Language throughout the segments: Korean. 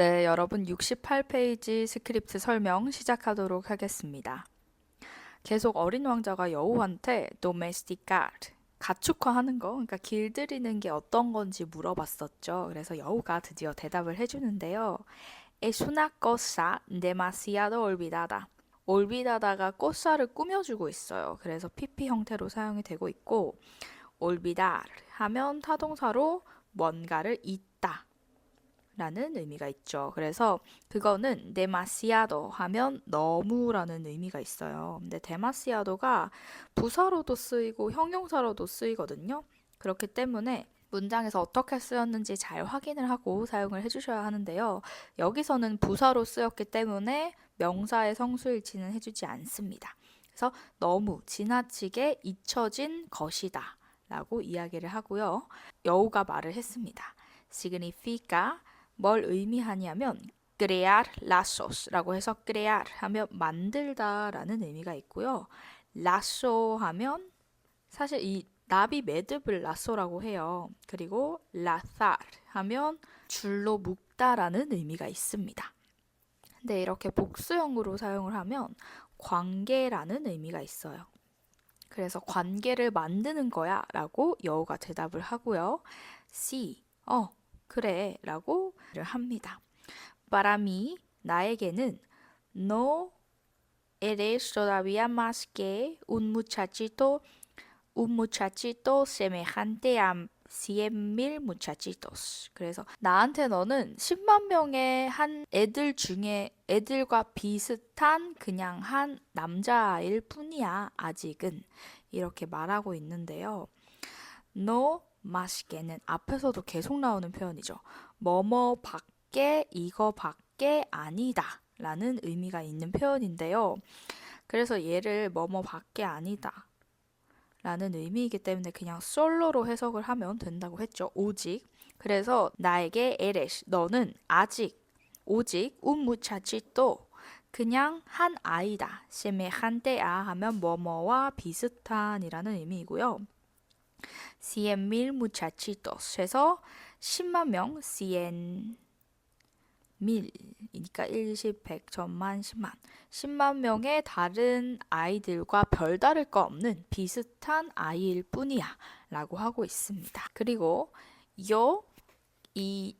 네, 여러분 68페이지 스크립트 설명 시작하도록 하겠습니다. 계속 어린 왕자가 여우한테 domesticar 가축화하는 거, 그러니까 길들이는 게 어떤 건지 물어봤었죠. 그래서 여우가 드디어 대답을 해주는데요. Es una cosa demasiado olvidada. 올비다다가 꽃살을 꾸며주고 있어요. 그래서 PP 형태로 사용이 되고 있고, olvidar 하면 타동사로 뭔가를 잊다. 라는 의미가 있죠. 그래서 그거는 demasiado 하면 너무라는 의미가 있어요. 근데 demasiado가 부사로도 쓰이고 형용사로도 쓰이거든요. 그렇기 때문에 문장에서 어떻게 쓰였는지 잘 확인을 하고 사용을 해주셔야 하는데요. 여기서는 부사로 쓰였기 때문에 명사의 성수일치는 해주지 않습니다. 그래서 너무 지나치게 잊혀진 것이다 라고 이야기를 하고요. 여우가 말을 했습니다. significa 뭘 의미하냐면 crear lazos라고 해서 crear 하면 만들다라는 의미가 있고요. lasso 하면 사실 이 나비 매듭을 라쏘라고 해요. 그리고 lazar 하면 줄로 묶다라는 의미가 있습니다. 근데 이렇게 복수형으로 사용을 하면 관계라는 의미가 있어요. 그래서 관계를 만드는 거야 라고 여우가 대답을 하고요. C, 어, 그래 라고 합니다. 바람이 나에게는 no eres todavía más que un muchachito, un muchachito semejante a cien mil muchachitos. 그래서 나한테 너는 10만 명의 한 애들 중에 애들과 비슷한 그냥 한 남자아이일 뿐이야. 아직은 이렇게 말하고 있는데요. no 맛있게는 앞에서도 계속 나오는 표현이죠. 뭐뭐 밖에 이거 밖에 아니다 라는 의미가 있는 표현인데요. 그래서 얘를 뭐뭐 밖에 아니다 라는 의미이기 때문에 그냥 솔로로 해석을 하면 된다고 했죠. 오직. 그래서 나에게 에레시 너는 아직 오직 운무차치또 그냥 한 아이다. 세메한테아 하면 뭐뭐와 비슷한이라는 의미이고요. Cien mil muchachitos 해서 10만 명 cien 밀이니까 10, 100, 천만, 10만 10만 명의 다른 아이들과 별다를 거 없는 비슷한 아이일 뿐이야 라고 하고 있습니다. 그리고 yo y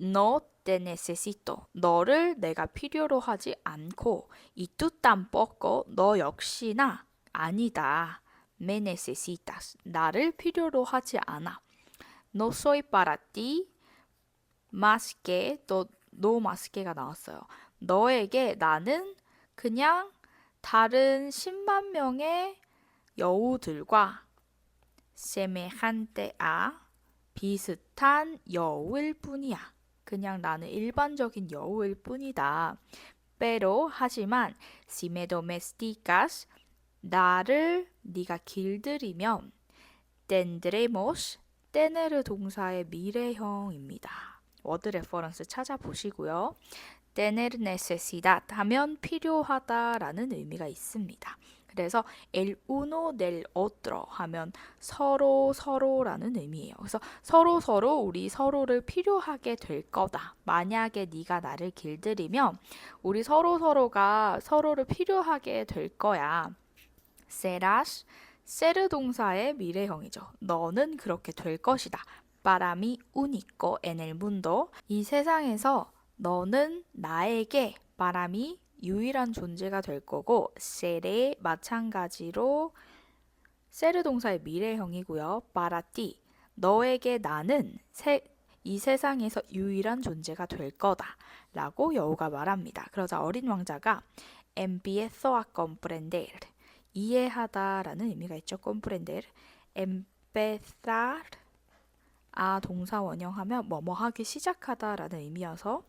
no te necesito 너를 내가 필요로 하지 않고 y tú tampoco 너 역시나 아니다. Me necesitas. 나를 필요로 하지 않아. No soy para ti más que 너, no más que가 나왔어요. 너에게 나는 그냥 다른 10만 명의 여우들과 semejante a 비슷한 여우일 뿐이야. 그냥 나는 일반적인 여우일 뿐이다. pero 하지만 si me domesticas 나를 네가 길들이면 tendremos 테네르 동사의 미래형입니다. 워드 레퍼런스 찾아보시고요. tener necesidad 하면 필요하다라는 의미가 있습니다. 그래서 el uno del otro 하면 서로 서로라는 의미예요. 그래서 서로 서로 우리 서로를 필요하게 될 거다. 만약에 네가 나를 길들이면 우리 서로 서로가 서로를 필요하게 될 거야. Serás 세르 동사의 미래형이죠. 너는 그렇게 될 것이다. 바람이 único en el mundo. 이 세상에서 너는 나에게 바람이 유일한 존재가 될 거고 seré 마찬가지로 세르 동사의 미래형이고요. 바라티 너에게 나는 세, 이 세상에서 유일한 존재가 될 거다. 라고 여우가 말합니다. 그러자 어린 왕자가 empiezo a comprender 이해하다라는 의미가 있죠. comprender, empezar 아 동사 원형하면 뭐뭐 하기 시작하다라는 의미여서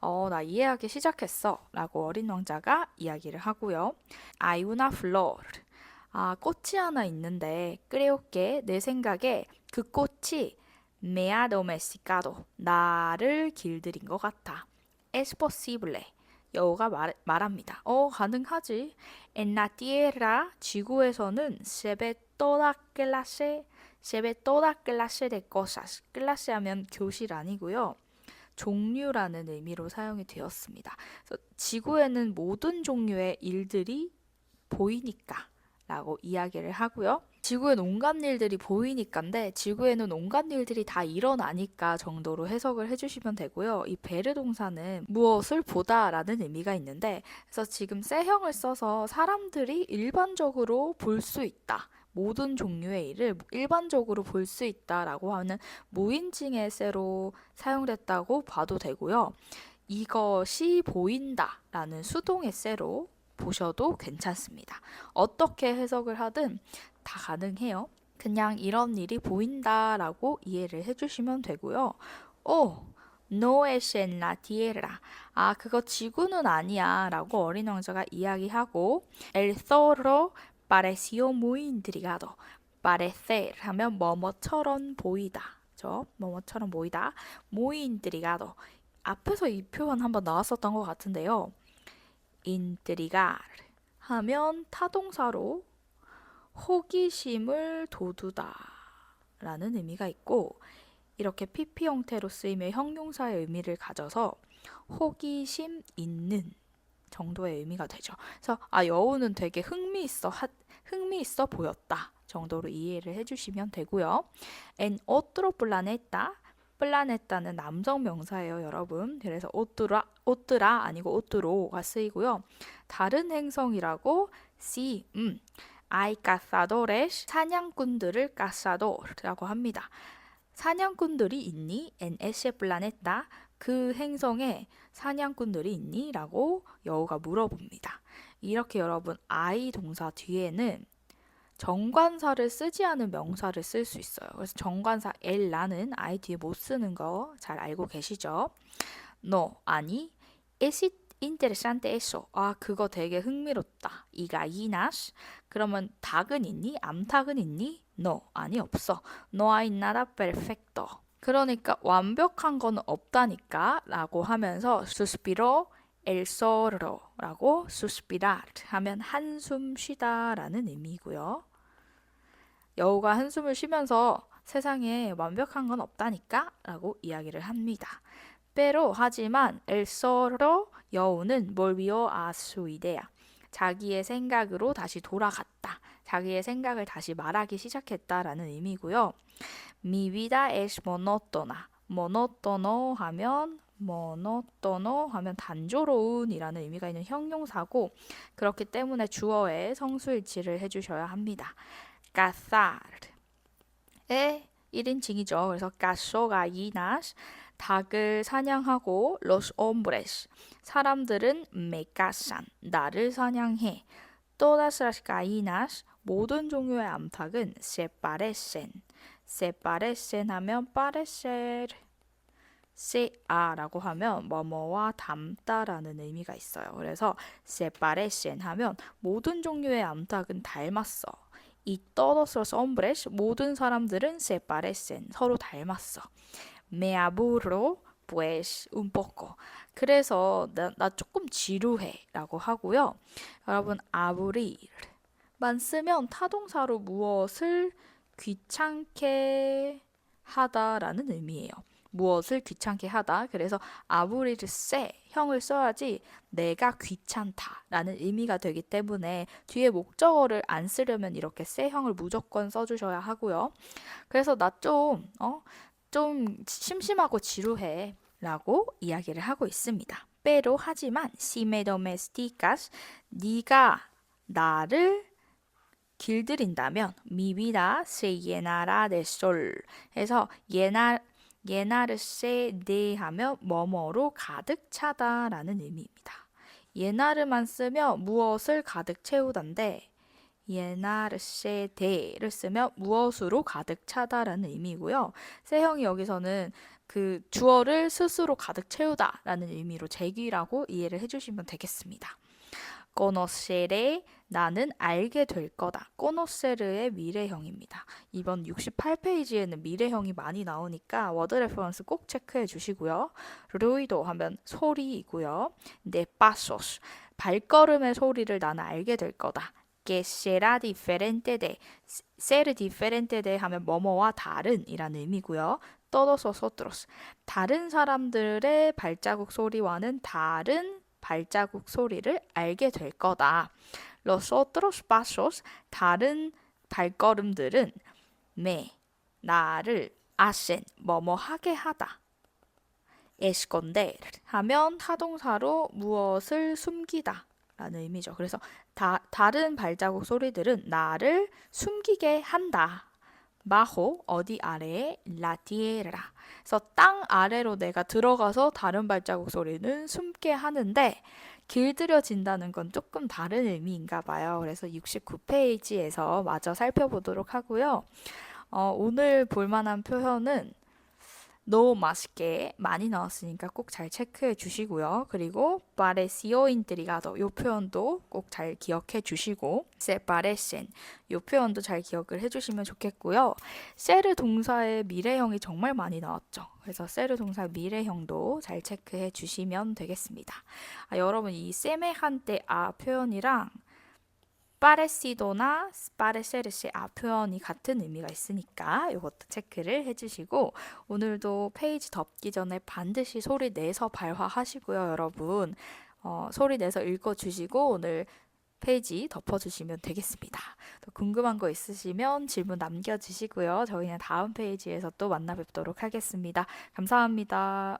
어 나 이해하기 시작했어라고 어린 왕자가 이야기를 하고요. Hay una flor 아 꽃이 하나 있는데 que 내 생각에 그 꽃이 me ha domesticado 나를 길들인 것 같아. Es posible 여우가 말, 말합니다. 어, 가능하지. En la tierra, 지구에서는 se ve toda clase, se ve toda clase de cosas. clase 하면 교실 아니고요. 종류라는 의미로 사용이 되었습니다. 지구에는 모든 종류의 일들이 보이니까 라고 이야기를 하고요. 지구엔 온갖 일들이 보이니까인데 지구에는 온갖 일들이 다 일어나니까 정도로 해석을 해주시면 되고요. 이 베르 동사는 무엇을 보다라는 의미가 있는데 그래서 지금 쎄형을 써서 사람들이 일반적으로 볼 수 있다. 모든 종류의 일을 일반적으로 볼 수 있다라고 하는 무인칭의 쎄로 사용됐다고 봐도 되고요. 이것이 보인다라는 수동의 쎄로 보셔도 괜찮습니다. 어떻게 해석을 하든 다 가능해요. 그냥 이런 일이 보인다라고 이해를 해주시면 되고요. 오, no es en la tierra. 아, 그거 지구는 아니야. 라고 어린 왕자가 이야기하고 el zorro pareció muy intrigado. parecer 하면 뭐뭐처럼 보이다. 저 뭐뭐처럼 보이다. muy intrigado. 앞에서 이 표현 한번 나왔었던 것 같은데요. intrigar 하면 타동사로 호기심을 돋우다 라는 의미가 있고 이렇게 PP 형태로 쓰이며 형용사의 의미를 가져서 호기심 있는 정도의 의미가 되죠. 그래서 아 여우는 되게 흥미있어 하, 흥미있어 보였다 정도로 이해를 해주시면 되고요. En otro planeta 플라네타는 남성 명사예요, 여러분. 그래서 오뚜라, 오뚜라 아니고 오뚜로가 쓰이고요. 다른 행성이라고 C, 음, 아이 까사도레스 사냥꾼들을 까사도라고 합니다. 사냥꾼들이 있니? En ese planeta 그 행성에 사냥꾼들이 있니? 라고 여우가 물어봅니다. 이렇게 여러분 I 동사 뒤에는 정관사를 쓰지 않은 명사를 쓸 수 있어요. 그래서 정관사 엘라는 I 뒤에 못 쓰는 거 잘 알고 계시죠? No 아니 es interesante eso. 아 그거 되게 흥미롭다. 이가 이나스 그러면 닭은 있니? 암탉은 있니? No 아니 없어. No hay nada perfecto. 그러니까 완벽한 거는 없다니까 라고 하면서 suspiro el sorro라고 suspirar 하면 한숨 쉬다 라는 의미고요. 여우가 한숨을 쉬면서 세상에 완벽한 건 없다니까 라고 이야기를 합니다. pero 하지만 el sorro 여우는 a su idea 자기의 생각으로 다시 돌아갔다. 자기의 생각을 다시 말하기 시작했다라는 의미고요. Vida es monótona. monotono 하면 monotono 하면 단조로운이라는 의미가 있는 형용사고 그렇기 때문에 주어에 성수일치를 해주셔야 합니다. cazar의 1인칭이죠. 그래서 cazo gallinas 닭을 사냥하고 los hombres 사람들은 me cazan 나를 사냥해 todas las gallinas 모든 종류의 암탉은 se parecen se parecen 하면 parecer sea라고 하면 뭐뭐와 닮다라는 의미가 있어요. 그래서 se parecen 하면 모든 종류의 암탉은 닮았어. 이 todos los hombres 모든 사람들은 se parecen 서로 닮았어. Me aburro pues un poco. 그래서 나, 나 조금 지루해라고 하고요. 여러분 aburrir만 쓰면 타동사로 무엇을 귀찮게 하다라는 의미예요. 무엇을 귀찮게 하다. 그래서 아브리르세 형을 써야지 내가 귀찮다라는 의미가 되기 때문에 뒤에 목적어를 안 쓰려면 이렇게 세 형을 무조건 써주셔야 하고요. 그래서 나 좀 어? 좀 심심하고 지루해 라고 이야기를 하고 있습니다. 빼로 하지만 시메도메스티카스 네가 나를 길들인다면 미비다 세예나라 데솔 해서 예나 예나르세 네하며 뭐뭐로 가득 차다라는 의미입니다. 예나르만 쓰며 무엇을 가득 채우던데 예나르세 데를 쓰며 무엇으로 가득 차다라는 의미고요. 세형이 여기서는 그 주어를 스스로 가득 채우다라는 의미로 제기라고 이해를 해주시면 되겠습니다. conoceré 나는 알게 될 거다. conocer의 미래형입니다. 이번 68페이지에는 미래형이 많이 나오니까 워드 레퍼런스 꼭 체크해 주시고요. ruido 하면 소리이고요. de pasos 발걸음의 소리를 나는 알게 될 거다. Que será diferente de ser diferente de 하면 뭐뭐와 다른이라는 의미고요. todos los otros. 다른 사람들의 발자국 소리와는 다른 발자국 소리를 알게 될 거다. Los otros pasos, 다른 발걸음들은 me, 나를 hacen, 뭐뭐 하게 하다. esconder 하면 타동사로 무엇을 숨기다 라는 의미죠. 그래서 다, 다른 발자국 소리들은 나를 숨기게 한다. 마호 어디 아래에 라티에라. 그래서 땅 아래로 내가 들어가서 다른 발자국 소리는 숨게 하는데 길들여진다는 건 조금 다른 의미인가 봐요. 그래서 69페이지에서 마저 살펴보도록 하고요. 어, 오늘 볼 만한 표현은 너무 맛있게 많이 나왔으니까 꼭 잘 체크해 주시고요. 그리고 parecido intrigado 이 표현도 꼭 잘 기억해 주시고 se parecen 이 표현도 잘 기억을 해 주시면 좋겠고요. 세르 동사의 미래형이 정말 많이 나왔죠. 그래서 세르 동사 미래형도 잘 체크해 주시면 되겠습니다. 아, 여러분 이 semejante a 표현이랑 parecerse a 표현이 같은 의미가 있으니까 이것도 체크를 해주시고 오늘도 페이지 덮기 전에 반드시 소리 내서 발화하시고요, 여러분. 어, 소리 내서 읽어주시고 오늘 페이지 덮어주시면 되겠습니다. 또 궁금한 거 있으시면 질문 남겨주시고요. 저희는 다음 페이지에서 또 만나 뵙도록 하겠습니다. 감사합니다.